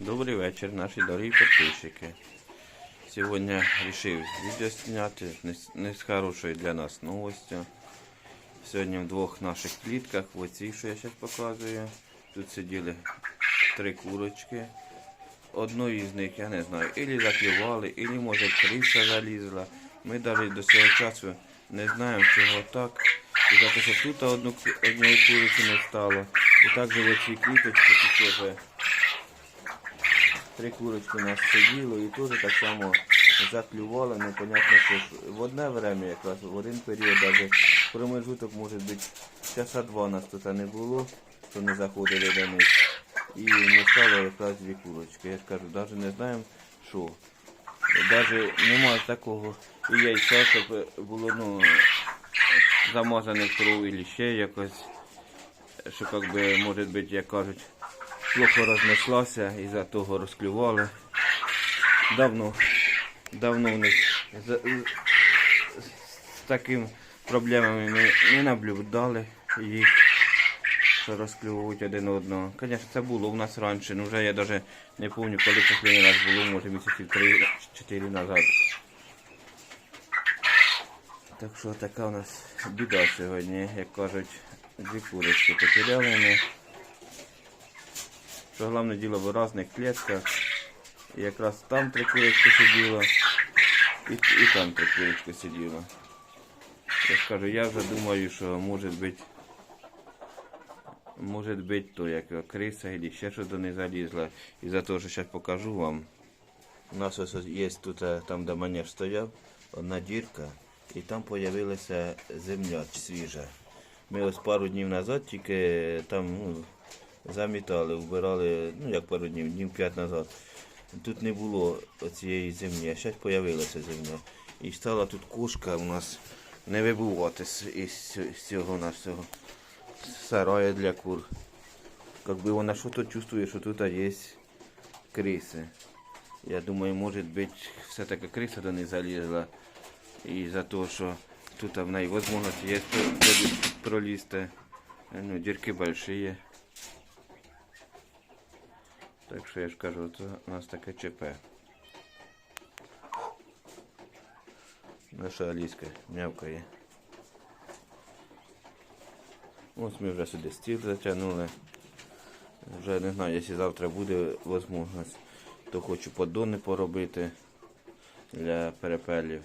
Добрий вечір, наші дорогі підписчики. Сьогодні вирішив відео зняти не з- хорошою для нас новостю. Сьогодні в двох наших клітках, в оцій, що я зараз показую, тут сиділи три курочки. Одну із них, я не знаю, ілі заклювали, ілі може криса залізла. Ми навіть до цього часу не знаємо, чого так. І за те, що тут одну, однієї куриці не стало. І також в оцій кліточці теж Три курочки нас сиділо і теж так само заклювали, непонятно що. В одне время якраз, в один період, навіть промежуток може бути часа два нас тут не було, що не заходили до них. І не стало якраз дві курочки. Я кажу, навіть не знаємо що. Навіть немає такого і яйця, щоб було ну, замазане кров і ще якось, що як може бути, як кажуть, плохо рознеслася і за того розклювали. Давно, давно в них з, з, з такими проблемами ми не наблюдали їх, що розклювують один одного. Звісно, це було у нас раніше, ну вже я навіть не пам'ятаю, коли останній раз було, може місяців 3-4 назад. Так що така у нас біда сьогодні, як кажуть, дві курочки потеряли ми. Що головне діло в різних клітках. І якраз там три курочки сиділо, і, і там три курочки сиділо. Я ж кажу, я вже думаю, що може бути, може бути то, як криса або ще щось до них залізла. І за те, що зараз покажу вам. У нас ось є тут, е, там де манеж стояв, одна дірка, і там з'явилася земля свіжа. Ми ось пару днів назад тільки там ну, замітали, вбирали, ну як пару днів, днів п'ять назад. Тут не було цієї землі, а зараз з'явилася земля. І стала тут кошка у нас не вибувати з, із, з цього нашого сарая для кур. Якби вона що то чувствує, що тут є криси. Я думаю, може бути, все-таки криса до них залізла. І за те, що тут в неї можливість є пролізти. Ну, дірки большие. Так що я ж кажу, це у нас таке ЧП. Наша Аліска м'явкає. Ось ми вже сюди стіл затягнули. Вже не знаю, якщо завтра буде можливість, то хочу поддони поробити для перепелів.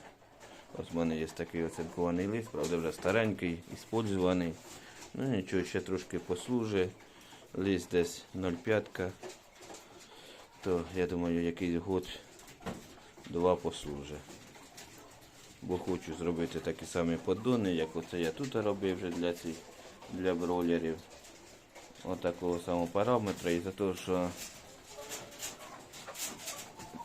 Ось в мене є такий оцинкований лист, правда вже старенький, іспользований. Ну нічого, ще трошки послужить. Лист десь 0,5. То я думаю, якийсь год два послужить. Бо хочу зробити такі самі поддони, як оце я тут робив вже для цих для бройлерів. Отакого самого параметра. І за те, що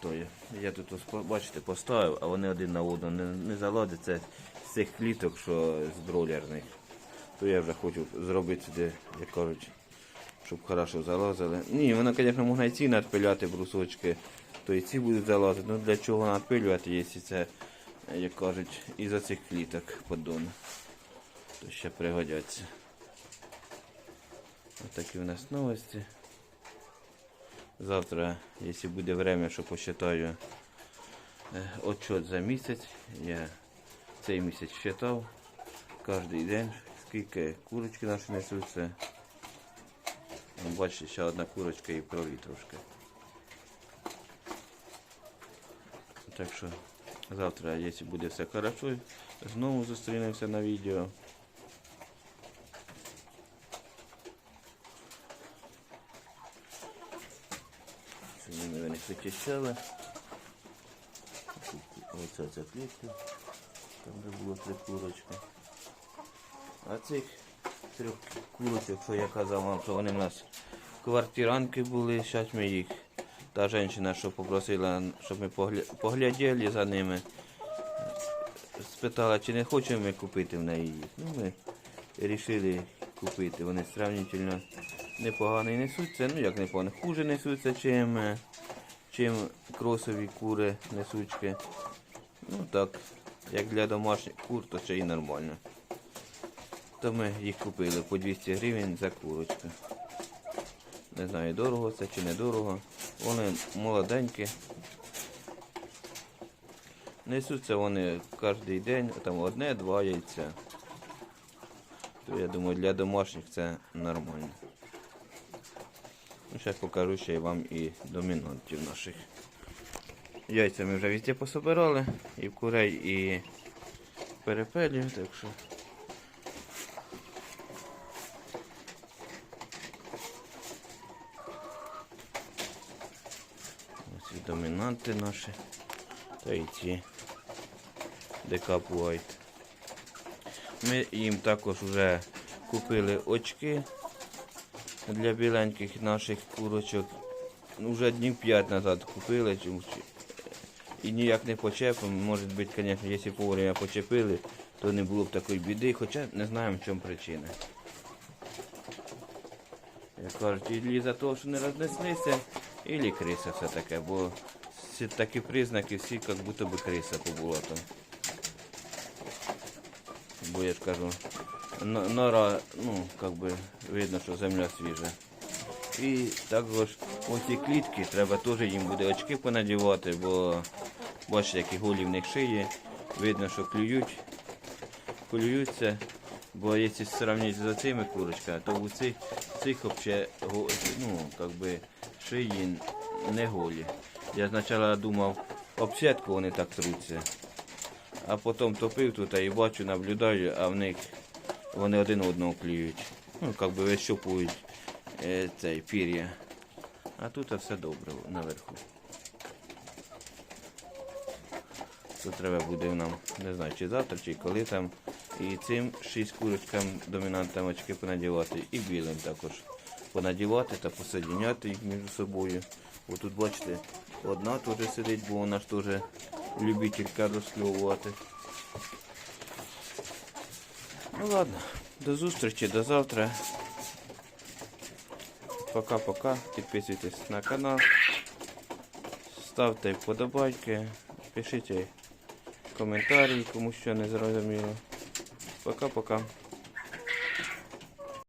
то я, я тут бачите, поставив, а вони один на одного не, не заладяться з цих кліток, що з бройлерних. То я вже хочу зробити сюди, як кажуть, щоб хорошо залазили. Ні, воно, звісно, можна і ці надпиляти брусочки, то і ці будуть залазити. Ну для чого надпилювати, якщо це, як кажуть, із-за цих кліток поддону. То ще пригодяться. Ось такі у нас новості. Завтра, якщо буде время, що посчитаю е, отчет за місяць. Я цей місяць считав кожен день, скільки курочки наші несуться. Вон, Бачите, ще одна курочка і крові трошки. Так що завтра, якщо буде все хорошо, знову зустрінемося на відео. Сьогодні ми їх вичищали. Оце ця клітка. Там де було три курочки. А цих трьох курочок, що я казав вам, що вони в нас квартиранки були, зараз ми їх. Та жінка, що попросила, щоб ми погля- погляділи за ними. Спитала, чи не хочемо ми купити в неї їх. Ну, ми вирішили купити. Вони сравнительно непогано несуться. Ну як непогано, хуже несуться, чим, чим кросові кури несучки. Ну так, як для домашніх кур, то ще і нормально. То ми їх купили по 200 гривень за курочку. Не знаю, дорого це чи не дорого. Вони молоденькі. Несуться вони кожен день, там одне-два яйця. То я думаю, для домашніх це нормально. Ну, зараз покажу ще й вам і домінантів наших. Яйця ми вже везде пособирали, і курей, і перепелів, так що. Домінанти наші. Та й ці Decap White. Ми їм також вже купили очки для біленьких наших курочок. Ну, вже днів 5 назад купили. І ніяк не почепимо. Може бути, звісно, якщо вовремя почепили, то не було б такої біди, хоча не знаємо, в чому причина. Як кажуть, і за того, що не рознеслися, і криса все таке, бо всі такі признаки, всі як будто би криса побула там. Бо я ж кажу, нора, ну, как би, видно, що земля свіжа. І також оці клітки, треба теж їм буде очки понадівати, бо бачите, які голі в них шиї. Видно, що клюють, клюються. Бо якщо сравнити з цими курочками, то у цих, цих го- ну, шиї не голі. Я спочатку думав, об сітку вони так труться. А потім топив тут і бачу, наблюдаю, а в них вони один одного клюють. Ну, як би вищупують е, цей пір'я. А тут все добре наверху. Тут треба буде нам, не знаю, чи завтра, чи коли там. І цим шість курочкам домінантам очки понадівати, і білим також понадівати та посоединяти їх між собою. Ось тут бачите, одна теж сидить, бо вона ж теж любителька розкльовувати. Ну ладно, до зустрічі, до завтра. Пока-пока. Підписуйтесь на канал. Ставте вподобайки, пишіть коментарі, кому що не зрозуміло. Пока-пока.